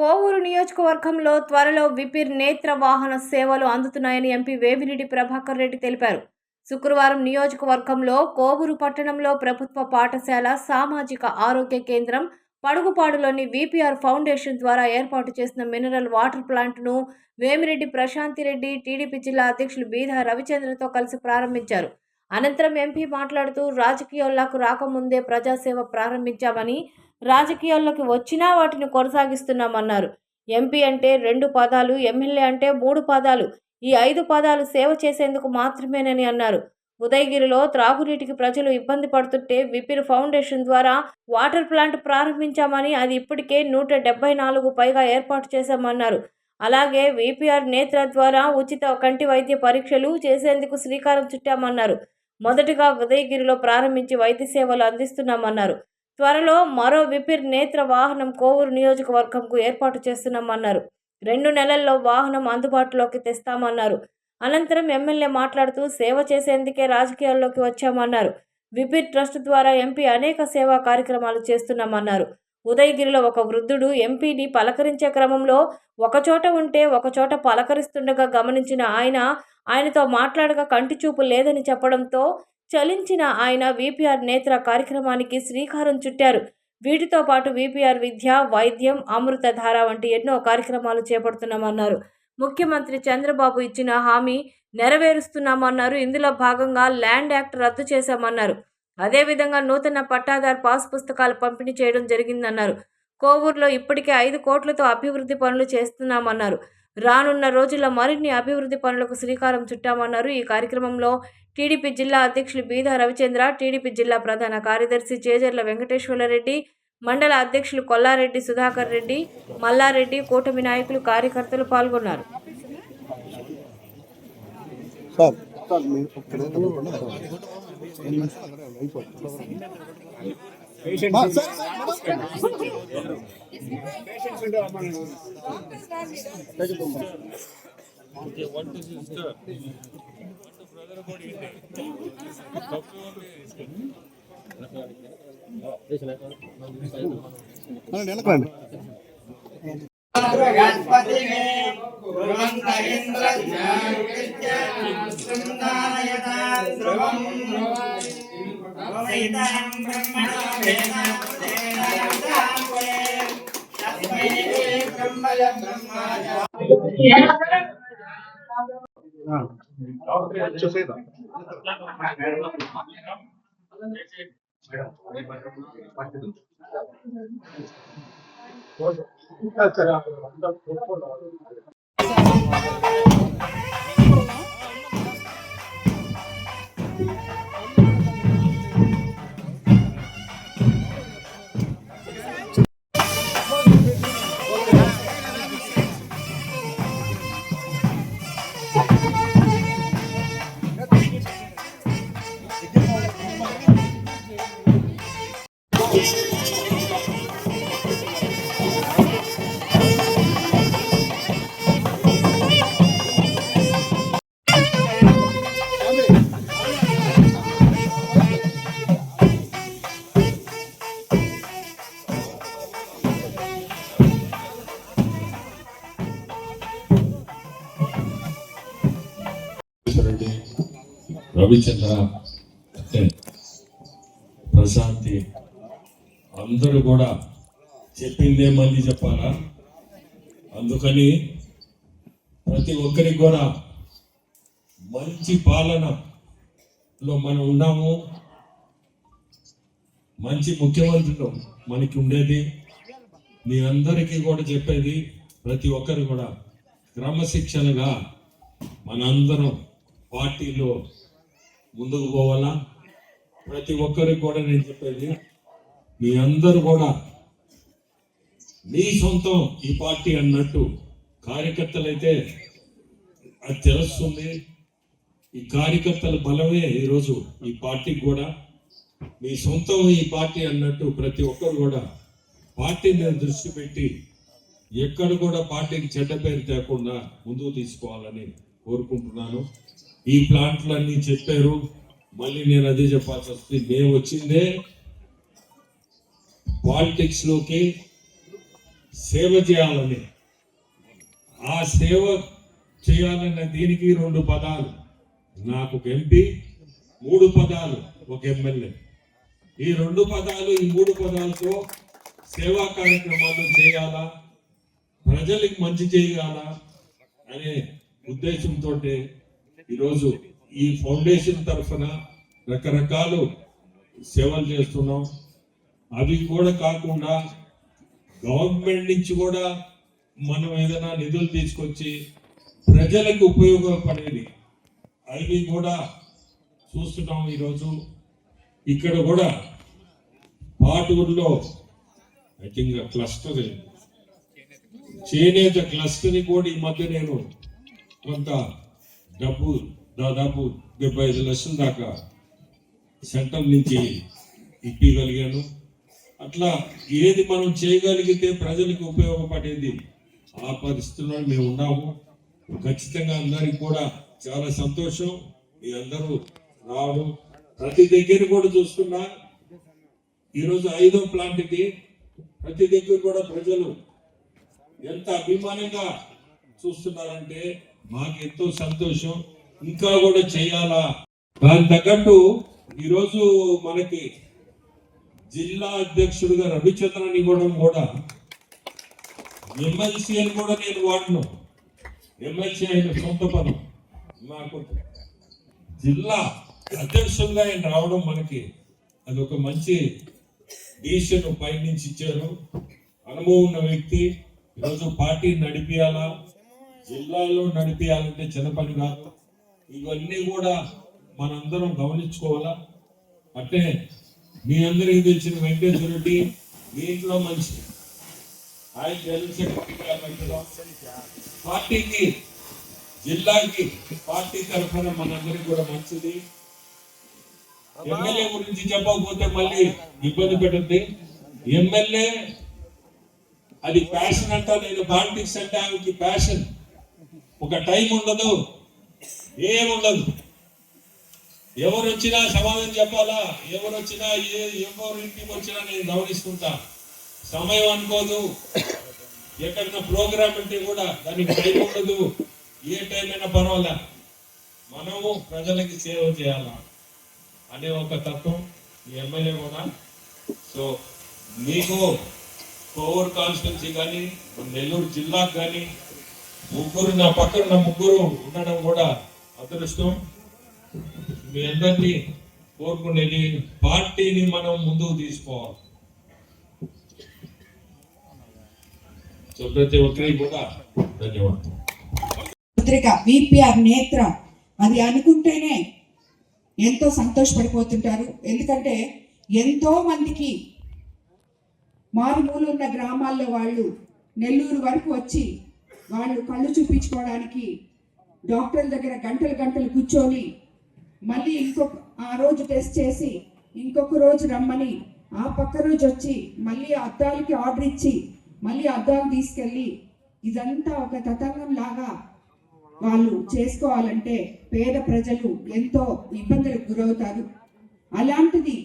కోవూరు నియోజకవర్గంలో త్వరలో విపిర్ నేత్ర వాహన సేవలు అందుతున్నాయని ఎంపీ వేమిరెడ్డి ప్రభాకర్ రెడ్డి తెలిపారు. శుక్రవారం నియోజకవర్గంలో కోవూరు పట్టణంలో ప్రభుత్వ పాఠశాల సామాజిక ఆరోగ్య కేంద్రం పడుగుపాడులోని విపిఆర్ ఫౌండేషన్ ద్వారా ఏర్పాటు చేసిన మినరల్ వాటర్ ప్లాంట్ను వేమిరెడ్డి ప్రశాంతిరెడ్డి టీడీపీ జిల్లా అధ్యక్షులు బీదా రవిచంద్రతో కలిసి ప్రారంభించారు. అనంతరం ఎంపీ మాట్లాడుతూ రాజకీయాల్లోకి రాకముందే ప్రజాసేవ ప్రారంభించామని రాజకీయాల్లోకి వచ్చినా వాటిని కొనసాగిస్తున్నామన్నారు. ఎంపీ అంటే రెండు పదాలు ఎమ్మెల్యే అంటే మూడు పదాలు. ఈ ఐదు పదాలు సేవ చేసేందుకు మాత్రమేనని అన్నారు. ఉదయగిరిలో త్రాగునీటికి ప్రజలు ఇబ్బంది పడుతుంటే విపిర్ ఫౌండేషన్ ద్వారా వాటర్ ప్లాంట్ ప్రారంభించామని అది ఇప్పటికే నూట డెబ్బై నాలుగు పైగా ఏర్పాటు చేశామన్నారు. అలాగే విపిఆర్ నేత్ర ద్వారా ఉచిత కంటి వైద్య పరీక్షలు చేసేందుకు శ్రీకారం చుట్టామన్నారు. మొదటగా ఉదయగిరిలో ప్రారంభించి వైద్య సేవలు అందిస్తున్నామన్నారు. త్వరలో మరో విపిర్ నేత్ర వాహనం కోవూరు నియోజకవర్గంకు ఏర్పాటు చేస్తున్నామన్నారు. రెండు నెలల్లో వాహనం అందుబాటులోకి తెస్తామన్నారు. అనంతరం ఎమ్మెల్యే మాట్లాడుతూ సేవ చేసేందుకే రాజకీయాల్లోకి వచ్చామన్నారు. విపిర్ ట్రస్ట్ ద్వారా ఎంపీ అనేక సేవా కార్యక్రమాలు చేస్తున్నామన్నారు. ఉదయగిరిలో ఒక వృద్ధుడు ఎంపీని పలకరించే క్రమంలో ఒకచోట ఉంటే ఒకచోట పలకరిస్తుండగా గమనించిన ఆయన ఆయనతో మాట్లాడగా కంటి చూపు లేదని చెప్పడంతో చలించిన ఆయన విపిఆర్ నేత్ర కార్యక్రమానికి శ్రీకారం చుట్టారు. వీటితో పాటు విపిఆర్ విద్య వైద్యం అమృతధార వంటి ఎన్నో కార్యక్రమాలు చేపడుతున్నామన్నారు. ముఖ్యమంత్రి చంద్రబాబు ఇచ్చిన హామీ నెరవేరుస్తున్నామన్నారు. ఇందులో భాగంగా ల్యాండ్ యాక్ట్ రద్దు చేశామన్నారు. అదేవిధంగా నూతన పట్టాదార్ పాస్ పుస్తకాలు పంపిణీ చేయడం జరిగిందన్నారు. కోవూరులో ఇప్పటికే ఐదు కోట్లతో అభివృద్ధి పనులు చేస్తున్నామన్నారు. రానున్న రోజుల్లో మరిన్ని అభివృద్ధి పనులకు శ్రీకారం చుట్టామన్నారు. ఈ కార్యక్రమంలో టీడీపీ జిల్లా అధ్యక్షులు బీదా రవిచంద్ర టీడీపీ జిల్లా ప్రధాన కార్యదర్శి చేజర్ల వెంకటేశ్వరరెడ్డి మండల అధ్యక్షులు కొల్లారెడ్డి సుధాకర్ రెడ్డి మల్లారెడ్డి కూటమి నాయకులు కార్యకర్తలు పాల్గొన్నారు. సార్. గణపతినే ధ్రువంత ఇంద్ర ధ్రువం. చూసేదా? రెడ్డి రవిచంద్ర ప్రశాంతి అందరూ కూడా చెప్పిందే మళ్ళీ చెప్పాలా? అందుకని ప్రతి ఒక్కరికి కూడా మంచి పాలనలో మనం ఉన్నాము. మంచి ముఖ్యమంత్రులు మనకి ఉండేది. మీ అందరికీ కూడా చెప్పేది ప్రతి ఒక్కరు కూడా క్రమశిక్షణగా మనందరం పార్టీలో ముందుకు పోవాలా? ప్రతి ఒక్కరికి కూడా నేను చెప్పేది మీ అందరూ కూడా మీ సొంతం ఈ పార్టీ అన్నట్టు కార్యకర్తలైతే అది తెలుస్తుంది. ఈ కార్యకర్తల బలమే ఈరోజు ఈ పార్టీకి కూడా. మీ సొంతం ఈ పార్టీ అన్నట్టు ప్రతి ఒక్కరు కూడా పార్టీ మీద దృష్టి పెట్టి ఎక్కడ కూడా పార్టీకి చెడ్డ పేరు తేకుండా ముందుకు తీసుకోవాలని కోరుకుంటున్నాను. ఈ ప్లాంట్లన్నీ చెప్పారు. మళ్ళీ నేను అదే చెప్పాల్సి వస్తుంది మేము వచ్చిందే పాలిటిక్స్లోకి సేవ చేయాలని. ఆ సేవ చేయాలన్న దీనికి రెండు పదాలు. నాకు ఒక ఎంపీ మూడు పదాలు ఒక ఎమ్మెల్యే ఈ రెండు పదాలు ఈ మూడు పదాలతో సేవా కార్యక్రమాలు చేయాలా? ప్రజలకు మంచి చేయాలా? అనే ఉద్దేశంతో ఈరోజు ఈ ఫౌండేషన్ తరఫున రకరకాలు సేవలు చేస్తున్నాం. అవి కూడా కాకుండా గవర్నమెంట్ నుంచి కూడా మనం ఏదైనా నిధులు తీసుకొచ్చి ప్రజలకు ఉపయోగపడేది అవి కూడా చూస్తున్నాం ఈరోజు. ఇక్కడ కూడా పాటూరులో ఐ థింక్ క్లస్టర్ చేనేత క్లస్టర్ కూడా ఈ మధ్య నేను కొంత డబ్బు దాదాపు డెబ్బై ఐదు లక్షల దాకా సెంటర్ నుంచి ఇప్పగలిగాను అట్లా ఏది మనం చేయగలిగితే ప్రజలకు ఉపయోగపడేది ఆ పరిస్థితుల్లో మేము ఉన్నాము. ఖచ్చితంగా అందరికి కూడా చాలా సంతోషం. మీ అందరూ రావడం ప్రతి దగ్గర కూడా చూసుకున్నా ఈరోజు ఐదో ప్లాంట్ ఇది. ప్రతి దగ్గర కూడా ప్రజలు ఎంత అభిమానంగా చూస్తున్నారంటే మాకు ఎంతో సంతోషం. ఇంకా కూడా చేయాలా? దాని తగ్గట్టు ఈరోజు మనకి జిల్లా అధ్యక్షుడిగా రవిచంద్రన్ ఇవ్వడం కూడా ఎమ్మెల్సీ అని కూడా నేను వాడను. ఎమ్మెల్సీ అయిన సొంత పదం నాకు జిల్లా అధ్యక్షులుగా ఆయన రావడం మనకి అది ఒక మంచి డిసిషన్ పై ఇచ్చారు. అనుభవం ఉన్న వ్యక్తి. ఈరోజు పార్టీ నడిపియాలా? జిల్లాలో నడిపేయాలంటే చిన్నపని కాదు. ఇవన్నీ కూడా మనందరం గమనించుకోవాలా? అంటే మీ అందరికీ తెలిసిన వెంకటేశ్వర రెడ్డి మీ ఇంట్లో మంచి. ఆయన జనరల్ సెక్రటరీ పార్టీకి జిల్లాకి పార్టీ తరఫున మనందరికి కూడా మంచిది. ఎమ్మెల్యే గురించి చెప్పకపోతే మళ్ళీ ఇబ్బంది పెట్టద్ది. ఎమ్మెల్యే అది ప్యాషన్ అంట నేను పాలిటిక్స్ అంటే ఆమెకి ప్యాషన్ ఒక టైం ఉండదు. ఏముండదు. ఎవరు వచ్చినా సమాధానం చెప్పాలా? ఎవరు వచ్చినా ఏ ఎవరింటికి వచ్చినా నేను గమనిస్తుంటా. సమయం అనుకోదు. ఎక్కడైనా ప్రోగ్రామ్ అంటే కూడా దానికి టైం ఉండదు. ఏ టైం అయినా పర్వాలే? మనము ప్రజలకి సేవ చేయాలా? అనే ఒక తత్వం ఈ ఎమ్మెల్యే కూడా. సో మీకు కోవూర్ కాన్స్టిట్యున్సీ కానీ నెల్లూరు జిల్లాకు కానీ ముగ్గురు నా పక్కన ముగ్గురు ఉండడం కూడా అదృష్టం. మీ అందరినీ కోరుకునేది పార్టీని మనం ముందుకు తీసుకోవాలి. సో ప్రతి ఒక్కరికి కూడా ధన్యవాదాలు. పత్రిక విపిఆర్ నేత్ర. అది అనుకుంటేనే ఎంతో సంతోషపడిపోతుంటారు. ఎందుకంటే ఎంతో మందికి మారుమూలు ఉన్న గ్రామాల్లో వాళ్ళు నెల్లూరు వరకు వచ్చి వాళ్ళు కళ్ళు చూపించుకోవడానికి డాక్టర్ల దగ్గర గంటలు గంటలు కూర్చొని మళ్ళీ ఇంకొక ఆ రోజు టెస్ట్ చేసి ఇంకొక రోజు రమ్మని ఆ పక్క రోజు వచ్చి మళ్ళీ అద్దాలకి ఆర్డర్ ఇచ్చి మళ్ళీ అద్దాలు తీసుకెళ్ళి ఇదంతా ఒక తతంగం లాగా వాళ్ళు చేసుకోవాలంటే పేద ప్రజలు ఎంతో ఇబ్బందులకు గురవుతారు. అలాంటిది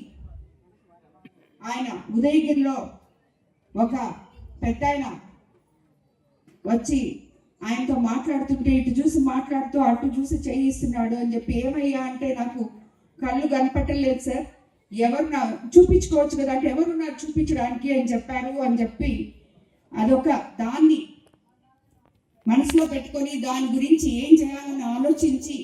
ఆయన ఉదయగిరిలో ఒక పెద్ద వచ్చి ఆయనతో మాట్లాడుతుంటే ఇటు చూసి మాట్లాడుతూ అటు చూసి చేయిస్తున్నాడు అని చెప్పి ఏమయ్యా అంటే నాకు కళ్ళు కనపట్టలేదు సార్. ఎవరు నా చూపించుకోవచ్చు కదా అంటే ఎవరున్నారు చూపించడానికి? అని చెప్పారు అని చెప్పి అదొక దాన్ని మనసులో పెట్టుకొని దాని గురించి ఏం చేయాలని ఆలోచించి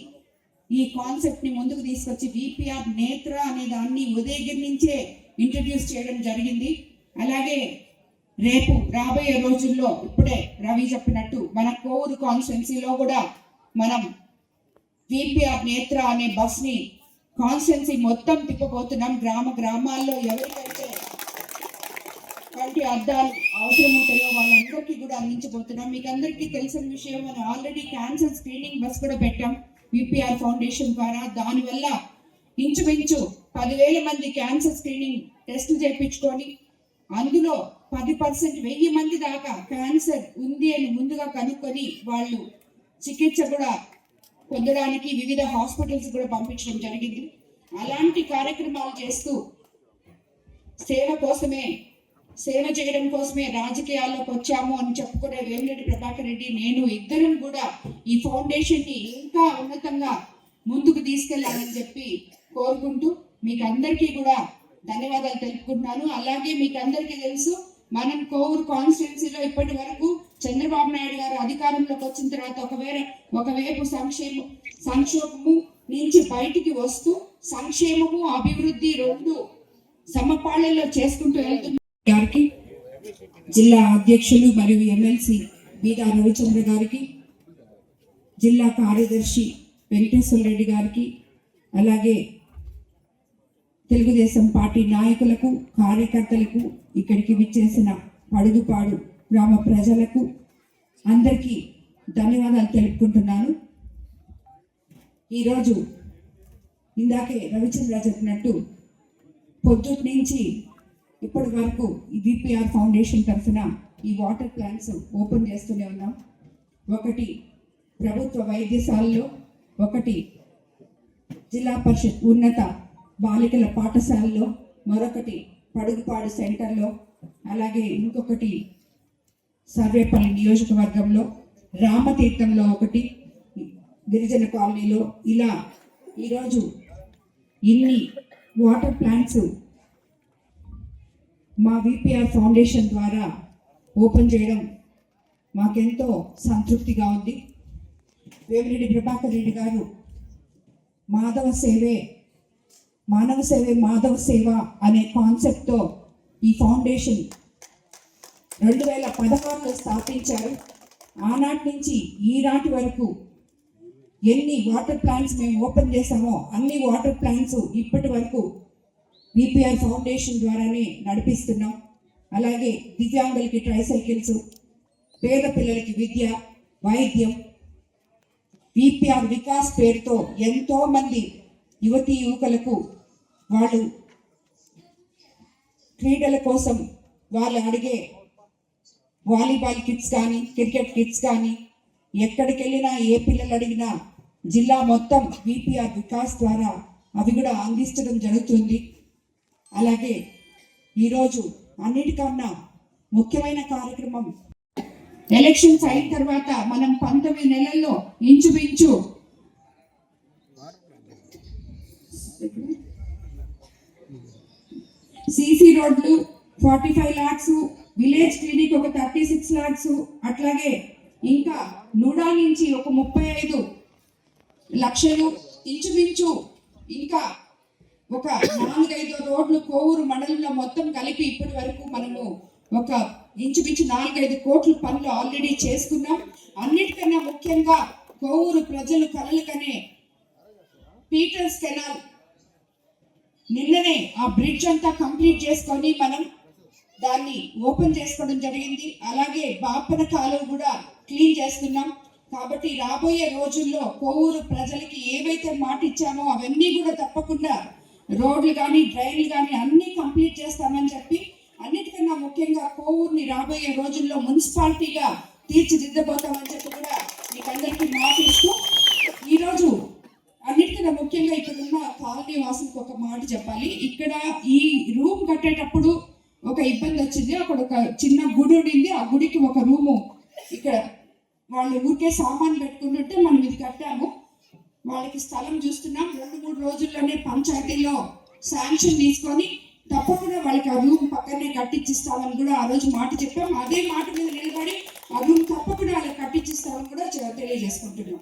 ఈ కాన్సెప్ట్ని ముందుకు తీసుకొచ్చి విపిఆర్ నేత్ర అనే దాన్ని ఉదయగిరి నుంచే ఇంట్రడ్యూస్ చేయడం జరిగింది. అలాగే రేపు రాబోయే రోజుల్లో ఇప్పుడే రవి చెప్పినట్టు మన కోవూరు కాన్స్టెన్సీలో కూడా మనం విపిఆర్ నేత్ర అనే బస్ని మొత్తం తిప్పబోతున్నాం. గ్రామ గ్రామాల్లో ఎవరికైతే వంటి అద్దాలు అవసరం ఉంటాయో వాళ్ళందరికీ కూడా అందించబోతున్నాం. మీకు అందరికీ తెలిసిన విషయం మనం ఆల్రెడీ క్యాన్సర్ స్క్రీనింగ్ బస్ కూడా పెట్టాం విపిఆర్ ఫౌండేషన్ ద్వారా. దానివల్ల ఇంచుమించు పదివేల మంది క్యాన్సర్ స్క్రీనింగ్ టెస్టులు చేయించుకొని అందులో పది పర్సెంట్ వెయ్యి మంది దాకా క్యాన్సర్ ఉంది అని ముందుగా కనుక్కొని వాళ్ళు చికిత్స కూడా పొందడానికి వివిధ హాస్పిటల్స్ కూడా పంపించడం జరిగింది. అలాంటి కార్యక్రమాలు చేస్తూ సేవ కోసమే సేవ చేయడం కోసమే రాజకీయాల్లోకి వచ్చాము అని చెప్పుకునే వేమిరెడ్డి ప్రభాకర్ రెడ్డి నేను ఇద్దరం కూడా ఈ ఫౌండేషన్ని ఇంకా ఉన్నతంగా ముందుకు తీసుకెళ్ళాలని చెప్పి కోరుకుంటూ మీకు అందరికీ కూడా ధన్యవాదాలు తెలుపుకుంటున్నాను. అలాగే మీకు అందరికీ తెలుసు మనం కోవూరు కాన్స్టిట్యున్సీలో ఇప్పటి వరకు చంద్రబాబు నాయుడు గారు అధికారంలోకి వచ్చిన తర్వాత ఒకవేళ ఒకవైపు సంక్షేమ సంక్షోభము నుంచి బయటికి వస్తూ సంక్షేమము అభివృద్ధి రెండు సమపాళ్ళలో చేసుకుంటూ వెళ్తున్న గారికి జిల్లా అధ్యక్షులు మరియు ఎమ్మెల్సీ బీదా రవిచంద్ర గారికి జిల్లా కార్యదర్శి వెంకటేశ్వర రెడ్డి గారికి అలాగే తెలుగుదేశం పార్టీ నాయకులకు కార్యకర్తలకు ఇక్కడికి విచ్చేసిన పడుగుపాడు గ్రామ ప్రజలకు అందరికీ ధన్యవాదాలు తెలుపుకుంటున్నాను. ఈరోజు ఇందాకే రవిచంద్ర చెప్పినట్టు పొద్దుటి నుంచి ఇప్పటి వరకు ఈ విపిఆర్ ఫౌండేషన్ తరఫున ఈ వాటర్ ప్లాంట్స్ ఓపెన్ చేస్తూనే ఉన్నాం. ఒకటి ప్రభుత్వ వైద్యశాలలో ఒకటి జిల్లా పరిషత్ ఉన్నత బాలికల పాఠశాలలో మరొకటి పడుగుపాడు సెంటర్లో అలాగే ఇంకొకటి సర్వేపల్లి నియోజకవర్గంలో రామతీర్థంలో ఒకటి గిరిజన కాలనీలో. ఇలా ఈరోజు ఇన్ని వాటర్ ప్లాంట్స్ మా విపిఆర్ ఫౌండేషన్ ద్వారా ఓపెన్ చేయడం మాకెంతో సంతృప్తిగా ఉంది. వేమిరెడ్డి ప్రభాకర్ రెడ్డి గారు మాధవ సేవే మానవ సేవే మాధవ సేవ అనే కాన్సెప్ట్తో ఈ ఫౌండేషన్ రెండు వేల పదహారులో స్థాపించారు. ఆనాటి నుంచి ఈనాటి వరకు ఎన్ని వాటర్ ప్లాంట్స్ మేము ఓపెన్ చేసామో అన్ని వాటర్ ప్లాంట్స్ ఇప్పటి వరకు బీపీఆర్ ఫౌండేషన్ ద్వారానే నడిపిస్తున్నాం. అలాగే దివ్యాంగులకి ట్రైసైకిల్స్ పేద పిల్లలకి విద్య వైద్యం బీపీఆర్ వికాస్ పేరుతో ఎంతోమంది యువతీ యువకులకు వాళ్ళు క్రీడల కోసం వాళ్ళు అడిగే వాలీబాల్ కిట్స్ కానీ క్రికెట్ కిట్స్ కానీ ఎక్కడికి వెళ్ళినా ఏ పిల్లలు అడిగినా జిల్లా మొత్తం బీపీఆర్ వికాస్ ద్వారా అవి కూడా అందించడం జరుగుతుంది. అలాగే ఈరోజు అన్నిటికన్నా ముఖ్యమైన కార్యక్రమం ఎలక్షన్స్ అయిన తర్వాత మనం పంతొమ్మిది నెలల్లో ఇంచుమించు సిసి రోడ్లు forty five lakhs village clinic ఒక థర్టీ సిక్స్ ల్యాక్స్ అట్లాగే ఇంకా నూడా నుంచి ఒక ముప్పై ఐదు లక్షలు ఇంచుమించు ఇంకా ఒక నాలుగైదు రోడ్లు కోవూరు మండలంలో మొత్తం కలిపి ఇప్పటి వరకు మనము ఒక ఇంచుమించు నాలుగైదు కోట్ల పనులు ఆల్రెడీ చేసుకున్నాం. అన్నిటికన్నా ముఖ్యంగా కోవూరు ప్రజలు కలలు కనే పీటర్స్ కెనాల్ నిన్ననే ఆ బ్రిడ్జ్ అంతా కంప్లీట్ చేసుకొని మనం దాన్ని ఓపెన్ చేసుకోవడం జరిగింది. అలాగే బాపన కాలువ కూడా క్లీన్ చేస్తున్నాం. కాబట్టి రాబోయే రోజుల్లో కోవూరు ప్రజలకి ఏవైతే మాట ఇచ్చామో అవన్నీ కూడా తప్పకుండా రోడ్లు కానీ డ్రైన్లు కానీ అన్నీ కంప్లీట్ చేస్తామని చెప్పి అన్నిటికన్నా ముఖ్యంగా కోవూరుని రాబోయే రోజుల్లో మున్సిపాలిటీగా తీర్చిదిద్దబోతామని చెప్పి కూడా మీకు అందరికీ మాట ఇస్తూ ఈరోజు అన్నిటికన్నా ముఖ్యంగా ఇక్కడ ఉన్న కాలనీ వాసులకు ఒక మాట చెప్పాలి. ఇక్కడ ఈ రూమ్ కట్టేటప్పుడు ఒక ఇబ్బంది వచ్చింది. అక్కడ ఒక చిన్న గుడి ఉండింది. ఆ గుడికి ఒక రూము ఇక్కడ వాళ్ళు ఊరికే సామాన్ పెట్టుకుంటుంటే మనం ఇది కట్టాము. వాళ్ళకి స్థలం చూస్తున్నాం. రెండు మూడు రోజుల్లోనే పంచాయతీలో శాంక్షన్ తీసుకొని తప్పకుండా వాళ్ళకి ఆ రూమ్ పక్కనే కట్టించిస్తామని కూడా ఆ రోజు మాట చెప్పాం. అదే మాట మీద నిలబడి ఆ రూమ్ తప్పకుండా వాళ్ళకి కట్టించిస్తామని కూడా తెలియజేసుకుంటున్నాం.